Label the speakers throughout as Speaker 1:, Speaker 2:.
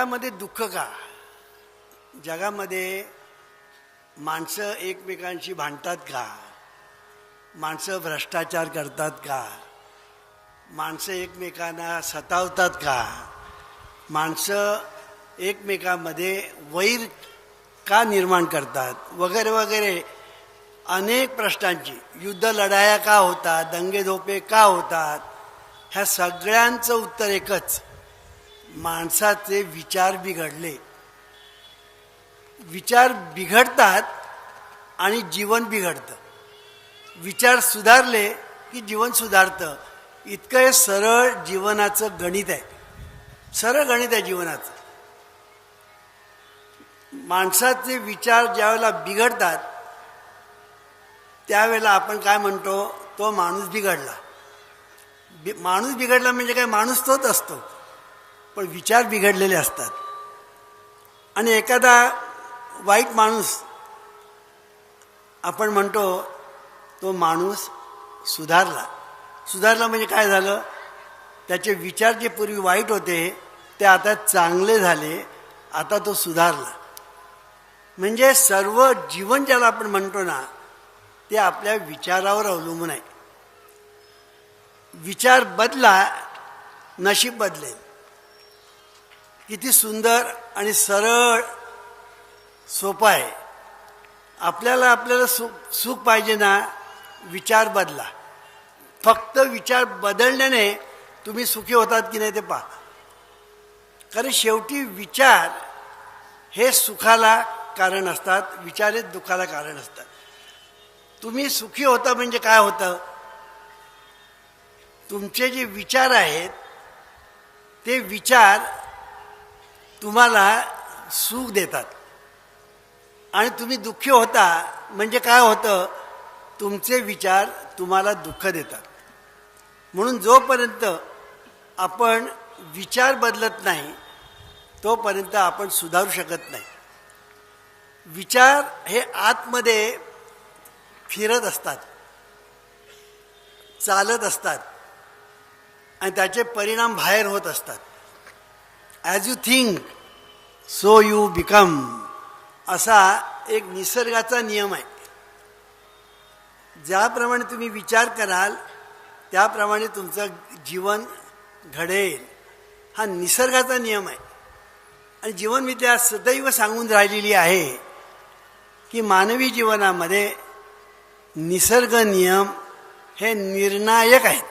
Speaker 1: जगामध्ये दुःख का? जगामध्ये माणसं एकमेकांशी भांडतात का? माणसं भ्रष्टाचार करतात का? माणसं एकमेकांना सतावतात का? माणसं एकमेकांमध्ये वैर का निर्माण करतात? वगैरे वगैरे. अनेक प्रश्नांची. युद्ध लढाया का होतात? दंगेधोपे का होतात? ह्या सगळ्यांचं उत्तर एकच. माणसाचे विचार बिघडले. विचार बिघडतात आणि जीवन बिघडतं. विचार सुधारले की जीवन सुधारतं. इतकं हे सरळ जीवनाचं गणित आहे. सरळ गणित आहे जीवनाचं. माणसाचे विचार ज्यावेळेला बिघडतात त्यावेळेला आपण काय म्हणतो? तो माणूस बिघडला. बि माणूस बिघडला म्हणजे काय? माणूस तोच असतो. पण विचार बिघडलेले असतात. आणि एखादा वाईट माणूस आपण म्हणतो तो माणूस सुधारला. सुधारला म्हणजे काय झालं? त्याचे विचार जे पूर्वी वाईट होते ते आता चांगले झाले आता तो सुधारला. म्हणजे सर्व जीवन ज्याला आपण म्हणतो ना ते आपल्या विचारावर अवलंबून आहे. विचार बदला नशीब बदलेल. किती सुंदर आणि सरळ सोपं आहे. आपल्याला आपल्याला सुख सुख पाहिजे ना विचार बदला. फक्त विचार बदलण्याने तुम्ही सुखी होतात की नाही ते पहा. कारण शेवटी विचार हे सुखाला कारण असतात विचार हे दुःखाला कारण असतात. तुम्ही सुखी होता म्हणजे काय होतं? तुमचे जे विचार आहेत ते विचार तुम्हाला सुख देतात. आणि तुम्ही दुःखी होता म्हणजे काय होतं? तुमचे विचार तुम्हाला दुःख देतात. म्हणून जोपर्यंत आपण विचार बदलत नाही तोपर्यंत आपण सुधारू शकत नाही. विचार हे आतमध्ये फिरत असतात. चालत असतात. आणि त्याचे परिणाम बाहेर होत असतात. As you think so you become असा एक निसर्गाचा नियम आहे. ज्याप्रमाणे तुम्ही विचार कराल त्याप्रमाणे तुमचं जीवन घडेल. हा निसर्गाचा नियम आहे. आणि जीवनविद्या सदैव सांगून राहिलेली आहे की मानवी जीवनामध्ये निसर्ग नियम हे निर्णायक आहेत.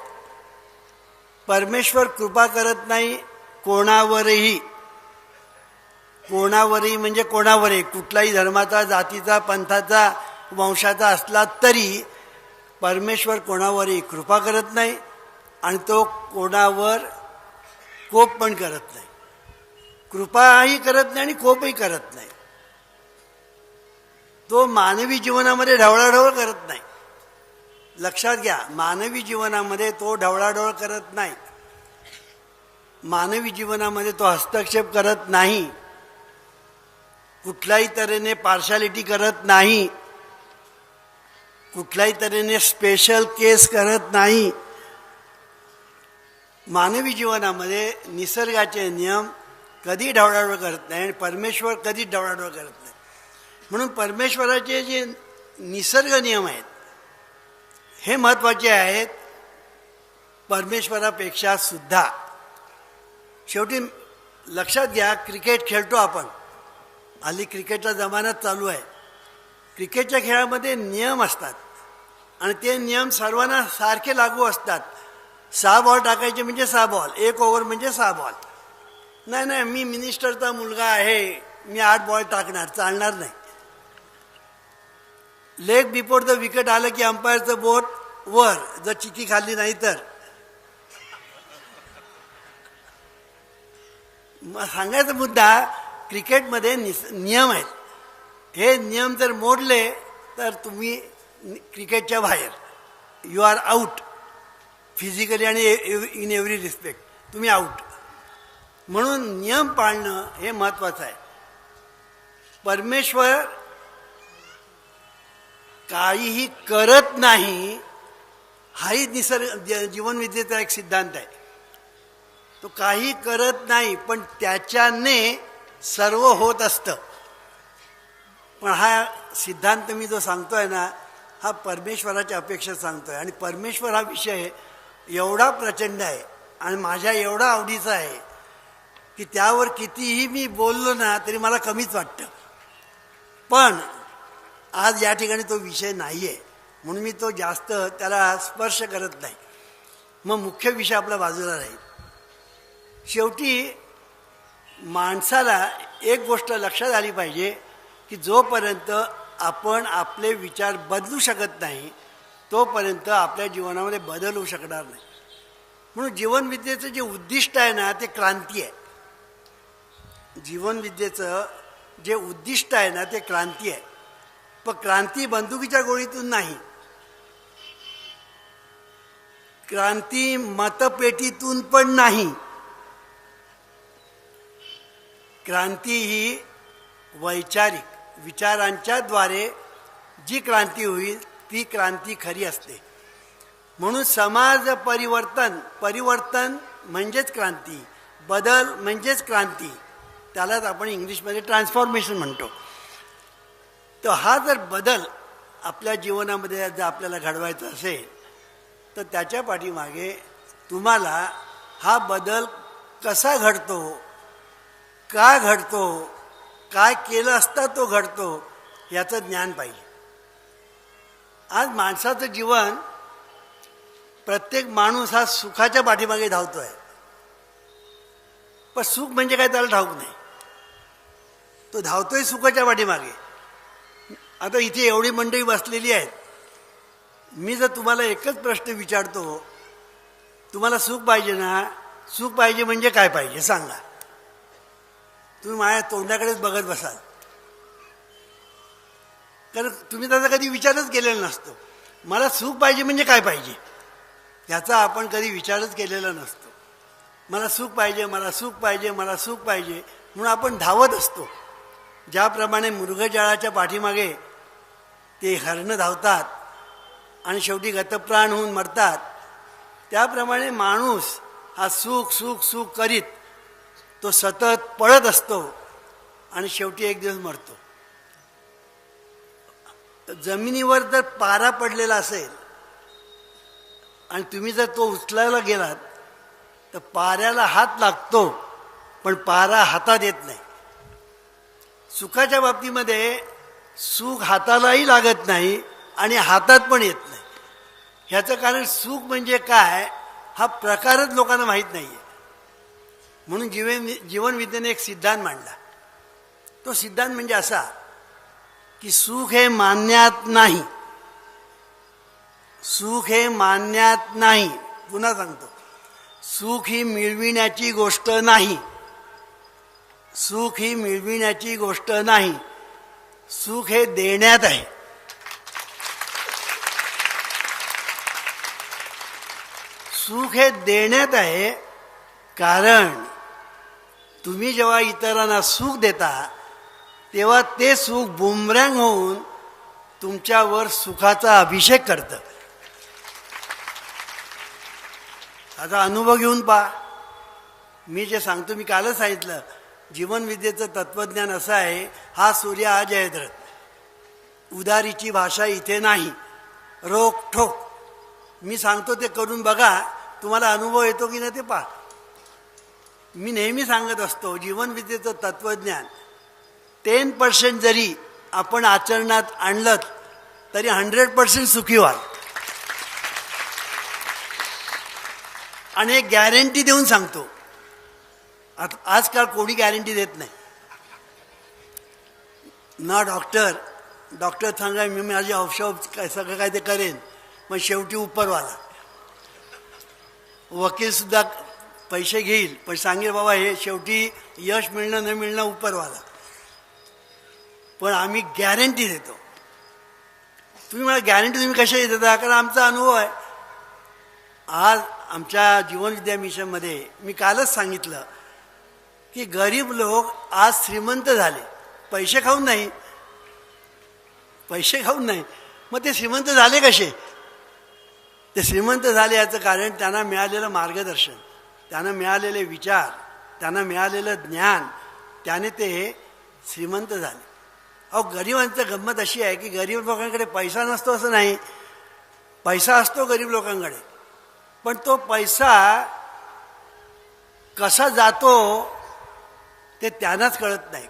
Speaker 1: परमेश्वर कृपा करत नाही कोणावरही कोणावरही म्हणजे कोणावरही कुठलाही धर्माचा जातीचा पंथाचा वंशाचा असला तरी परमेश्वर कोणावरही कृपा करत नाही आणि तो कोणावर कोप पण करत नाही. कृपाही करत नाही आणि कोपही करत नाही. तो मानवी जीवनामध्ये ढवळाढवळ करत नाही. लक्षात घ्या मानवी जीवनामध्ये तो ढवळाढवळ करत नाही. मानवी जीवनामध्ये तो हस्तक्षेप करत नाही. कुठल्याही तऱ्हेने पार्शालिटी करत नाही. कुठल्याही तऱ्हेने स्पेशल केस करत नाही. मानवी जीवनामध्ये निसर्गाचे नियम कधी ढवळाढवळ करत नाही आणि परमेश्वर कधी ढवळाढवळ करत नाही. म्हणून परमेश्वराचे जे निसर्ग नियम आहेत हे महत्त्वाचे आहेत. परमेश्वरापेक्षा सुद्धा शेवटी लक्षात घ्या क्रिकेट खेळतो आपण. हल्ली क्रिकेटचा जमाना चालू आहे. क्रिकेटच्या खेळामध्ये नियम असतात. आणि ते नियम सर्वांना सारखे लागू असतात. सहा बॉल टाकायचे म्हणजे सहा बॉल एक ओव्हर म्हणजे सहा बॉल नाही नाही मी मिनिस्टरचा मुलगा आहे. मी आठ बॉल टाकणार चालणार नाही. लेग बिफोर द विकेट आलं की अंपायरचं बोट वर जर चिठी खाल्ली नाही तर. मग सांगायचा मुद्दा क्रिकेटमध्ये निस नियम आहेत. हे नियम जर मोडले तर तुम्ही क्रिकेटच्या बाहेर. यू आर आऊट फिजिकली आणि इन एव्हरी रिस्पेक्ट तुम्ही आऊट म्हणून नियम पाळणं हे महत्त्वाचं आहे. परमेश्वर काहीही करत नाही हाही निसर्ग जीवनविद्येचा एक सिद्धांत आहे. तो काही करत नाही पण त्याच्याने सर्व होत असतं. पण हा सिद्धांत मी जो सांगतोय ना हा परमेश्वराच्या अपेक्षा सांगतोय. आणि परमेश्वर हा विषय एवढा प्रचंड आहे आणि माझ्या एवढा आवडीचा आहे की त्यावर कितीही मी बोललो ना तरी मला कमीच वाटतं. पण आज या ठिकाणी तो विषय नाही आहे म्हणून मी तो जास्त त्याला स्पर्श करत नाही. मग मुख्य विषय आपला बाजूला राहील. शेवटी माणसाला एक गोष्ट लक्षात आली पाहिजे की जोपर्यंत आपण आपले विचार बदलू शकत नाही तोपर्यंत आपल्या जीवनामध्ये बदल होऊ शकणार नाही. म्हणून जीवनविद्येचं जे उद्दिष्ट आहे ना ते क्रांती आहे. जीवनविद्येचं जे उद्दिष्ट आहे ना ते क्रांती आहे. पण क्रांती बंदुकीच्या गोळीतून नाही. क्रांती मतपेटीतून पण नाही. क्रांती ही वैचारिक विचारांच्याद्वारे जी क्रांती होईल ती क्रांती खरी असते. म्हणून समाज परिवर्तन परिवर्तन म्हणजेच क्रांती बदल म्हणजेच क्रांती त्यालाच आपण इंग्लिशमध्ये ट्रान्सफॉर्मेशन म्हणतो. तर हा जर बदल आपल्या जीवनामध्ये जर आपल्याला घडवायचा असेल तर त्याच्या पाठीमागे तुम्हाला हा बदल कसा घडतो का घडतो काय केलं असता तो घडतो याचं ज्ञान पाहिजे आज माणसाचं जीवन प्रत्येक माणूस हा सुखाच्या पाठीमागे धावतो आहे पण सुख म्हणजे काय त्याला ठाऊक नाही. तो धावतोय सुखाच्या पाठीमागे. आता इथे एवढी मंडळी बसलेली आहेत. मी जर तुम्हाला एकच प्रश्न विचारतो तुम्हाला सुख पाहिजे ना? सुख पाहिजे म्हणजे काय पाहिजे? सांगा. तुम्ही माझ्या तोंडाकडेच बघत बसाल. कारण तुम्ही त्याचा कधी विचारच केलेला नसतो. मला सुख पाहिजे म्हणजे काय पाहिजे? याचा आपण कधी विचारच केलेला नसतो. मला सुख पाहिजे मला सुख पाहिजे मला सुख पाहिजे म्हणून आपण धावत असतो. ज्याप्रमाणे मृगजळाच्या पाठीमागे ते हरणं धावतात आणि शेवटी गतप्राण होऊन मरतात त्याप्रमाणे माणूस हा सुख सुख सुख करीत तो सतत पळत असतो आणि शेवटी एक दिवस मरतो. जमिनीवर जर पारा पडलेला असेल आणि तुम्ही जर तो उचलायला गेलात तर पाऱ्याला हात लागतो पण पारा हातात येत नाही. सुखाच्या बाबतीमध्ये सुख हातालाही लागत नाही आणि हातात पण येत नाही. ह्याचं कारण सुख म्हणजे काय? हा प्रकारच लोकांना माहीत नाही आहे म्हणून जीवन जीवनविद्येने एक सिद्धांत मांडला. तो सिद्धांत म्हणजे असा की सुख हे मान्यात नाही. सुख हे मान्यात नाही. पुन्हा सांगतो. सुख ही मिळविण्याची गोष्ट नाही. सुख ही मिळविण्याची गोष्ट नाही. सुख हे देण्यात आहे. सुख हे देण्यात आहे कारण तुम्ही जेव्हा इतरांना सुख देता तेव्हा ते सुख बुमरँग होऊन तुमच्यावर सुखाचा अभिषेक करतं. आता अनुभव घेऊन पहा. मी जे सांगतो मी कालच सांगितलं जीवनविद्येचं तत्वज्ञान असं आहे हा सूर्य हा जयद्रथ उदारीची भाषा इथे नाही. रोक ठोक. मी सांगतो ते करून बघा तुम्हाला अनुभव येतो की नाही ते पहा. मी नेहमी सांगत असतो जीवनविद्येचं तत्वज्ञान. टेन पर्सेंट जरी आपण आचरणात आणलं तरी हंड्रेड पर्सेंट सुखी व्हाल आणि एक गॅरंटी देऊन सांगतो. आता आजकाल कोणी गॅरंटी देत नाही. ना डॉक्टर डॉक्टर सांगा मी माझी औषध काय सगळं काय ते करेन मग शेवटी उपरवाला. वकीलसुद्धा पैसे घेईल. पण सांगेल बाबा हे शेवटी यश मिळणं न मिळणं उपरवाला. पण आम्ही गॅरंटी देतो. तुम्ही मला गॅरंटी तुम्ही कशाही देता? कारण आमचा अनुभव आहे. आज आमच्या जीवनविद्या मिशनमध्ये मी कालच सांगितलं की गरीब लोक आज श्रीमंत झाले. पैसे खाऊन नाही. पैसे खाऊन नाही. मग ते श्रीमंत झाले कसे? ते श्रीमंत झाले याचं कारण त्यांना मिळालेलं मार्गदर्शन. त्यांना मिळालेले विचार त्यांना मिळालेलं ज्ञान त्याने ते श्रीमंत झाले. अहो गरिबांचं गंमत अशी आहे की गरीब लोकांकडे पैसा नसतो असं नाही. पैसा असतो गरीब लोकांकडे. पण तो पैसा कसा जातो ते त्यांनाच कळत नाही.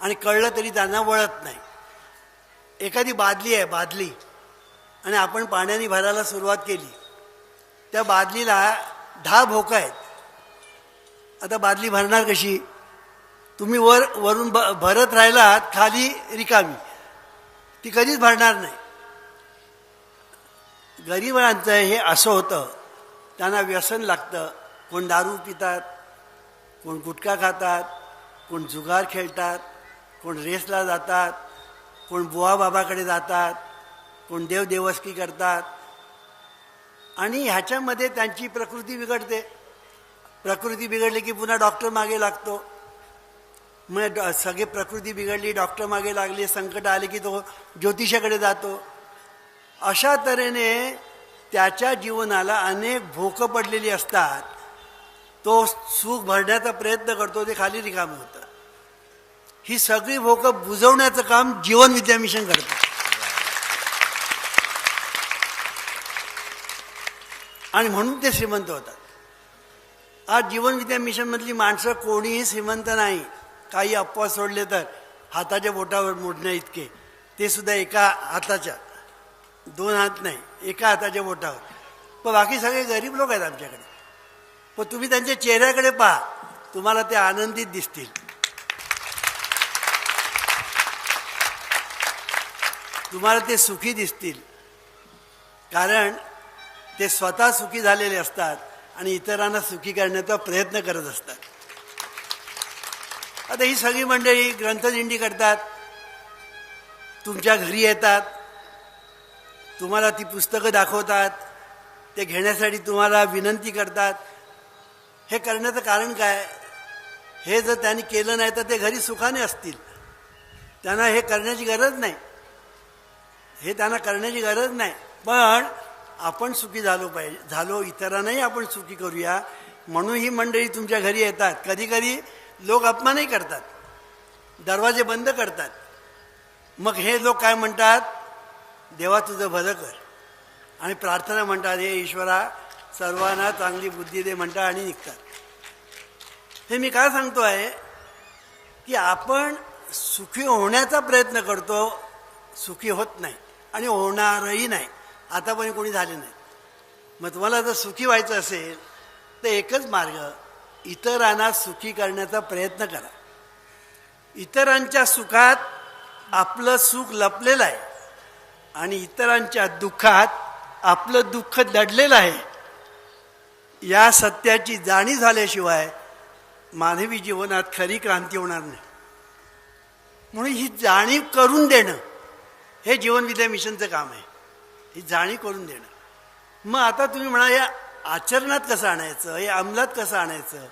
Speaker 1: आणि कळलं तरी त्यांना वळत नाही. एखादी बादली आहे बादली. आणि आपण पाण्याने भरायला सुरुवात केली. त्या बादलीला दहा भोकं आहेत. आता बादली भरणार कशी? तुम्ही वर वरून ब भरत राहिलात खाली रिकामी. ती कधीच भरणार नाही. गरिबांचं हे असं होतं त्यांना व्यसन लागतं. कोण दारू पितात कोण गुटखा खातात कोण जुगार खेळतात कोण रेसला जातात कोण बुवा बाबाकडे जातात कोण देवदेवस्की करतात. आणि ह्याच्यामध्ये त्यांची प्रकृती बिघडते. प्रकृती बिघडली की पुन्हा डॉक्टर मागे लागतो. मग डॉ- प्रकृती बिघडली डॉक्टर मागे लागली संकट आले की तो ज्योतिषाकडे जातो. अशा तऱ्हेने त्याच्या जीवनाला अनेक भोकं पडलेली असतात. तो सुख भरण्याचा प्रयत्न करतो ते खाली रिकामं होतं. ही सगळी भोकं बुजवण्याचं काम जीवन विद्या मिशन करतं. आणि म्हणून ते श्रीमंत होतात. आज जीवन विद्या मिशनमधली माणसं कोणीही श्रीमंत नाही. काही अपवाद सोडले तर हाताच्या बोटावर मोडण्या इतके. ते सुद्धा एका हाताच्या. दोन हात नाही एका हाताच्या बोटावर. पण बाकी सगळे गरीब लोक आहेत आमच्याकडे. पण तुम्ही त्यांच्या चेहऱ्याकडे पहा तुम्हाला ते आनंदित दिसतील. तुम्हाला ते सुखी दिसतील. कारण ते स्वतः सुखी झालेले असतात. आणि इतरांना सुखी करण्याचा प्रयत्न करत असतात. आता ही सगळी मंडळी ग्रंथदिंडी करतात. तुमच्या घरी येतात. तुम्हाला ती पुस्तकं दाखवतात. ते घेण्यासाठी तुम्हाला विनंती करतात. हे करण्याचं कारण काय? हे जर त्यांनी केलं नाही तर ते घरी सुखाने असतील. त्यांना हे करण्याची गरज नाही. हे त्यांना करण्याची गरज नाही. पण आपण सुखी झालो पाहिजे झालो इतरांनाही आपण सुखी करूया. म्हणून ही मंडळी तुमच्या घरी येतात. कधी कधी लोक अपमानही करतात. दरवाजे बंद करतात. मग हे लोक काय म्हणतात? देवा तुझं भलं कर. आणि प्रार्थना म्हणतात हे ईश्वरा सर्वांना चांगली बुद्धी दे म्हणतात आणि निघतात. हे मी काय सांगतो आहे? की आपण सुखी होण्याचा प्रयत्न करतो सुखी होत नाही. आणि होणारही नाही. आतापर्यंत कोणी झाले नाही. मग तुम्हाला जर सुखी व्हायचं असेल तर एकच मार्ग इतरांना सुखी करण्याचा प्रयत्न करा. इतरांच्या सुखात आपलं सुख लपलेलं आहे आणि इतरांच्या दुःखात आपलं दुःख दडलेलं आहे या सत्याची जाणीव झाल्याशिवाय मानवी जीवनात खरी क्रांती होणार नाही. म्हणून ही जाणीव करून देणं हे जीवनविद्या मिशनचं काम आहे. ही जाणीव करून देणं. मग आता तुम्ही म्हणा या आचरणात कसं आणायचं हे अंमलात कसं आणायचं?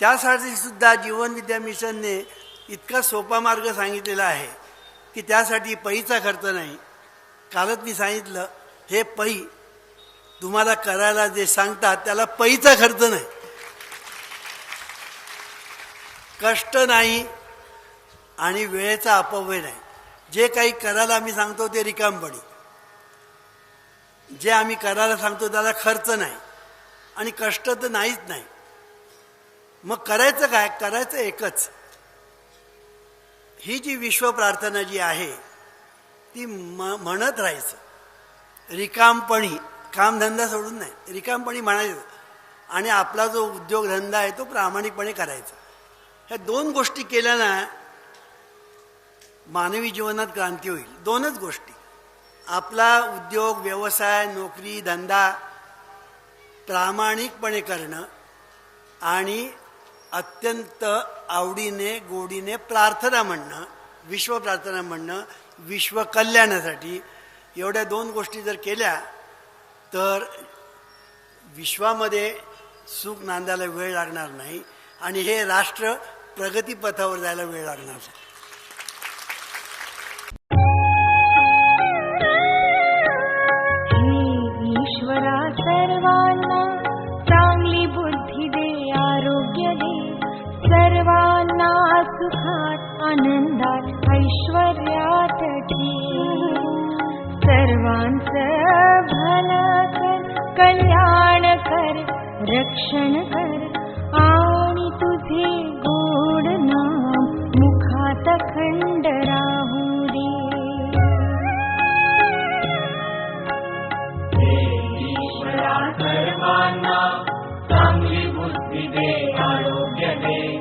Speaker 1: त्यासाठी सुद्धा जीवनविद्या मिशनने इतका सोपा मार्ग सांगितलेला आहे की त्यासाठी पैचा खर्च नाही. कालच मी सांगितलं हे पै तुम्हाला करायला जे सांगतात त्याला पैचा खर्च नाही. कष्ट नाही आणि वेळेचा अपव्यय नाही. जे काही करायला आम्ही सांगतो ते रिकामपणी. जे आम्ही करायला सांगतो त्याला खर्च नाही आणि कष्ट तर नाहीच नाही. मग करायचं काय? करायचं एकच. ही जी विश्व प्रार्थना जी आहे ती म म्हणत राहायचं. रिकामपणी कामधंदा सोडून नाही. रिकामपणी म्हणायचं. आणि आपला जो उद्योगधंदा आहे तो प्रामाणिकपणे करायचा. ह्या दोन गोष्टी केल्या ना मानवी जीवनात क्रांती होईल. दोनच गोष्टी. आपला उद्योग व्यवसाय नोकरी धंदा प्रामाणिकपणे करणं आणि अत्यंत आवडीने गोडीने प्रार्थना म्हणणं विश्व प्रार्थना म्हणणं विश्व कल्याणासाठी एवढ्या दोन गोष्टी जर केल्या तर विश्वामध्ये सुख नांदायला वेळ लागणार नाही आणि हे राष्ट्र प्रगतीपथावर जायला वेळ लागणार नाही.
Speaker 2: आनन्दात् ऐश्वर्या सर्वान् स भ कल्याण कर रक्षण करी. ते गोढ नाम मुखात खंड
Speaker 3: राहुरी सर्वांना चांगली बुद्धी दे आरोग्य दे.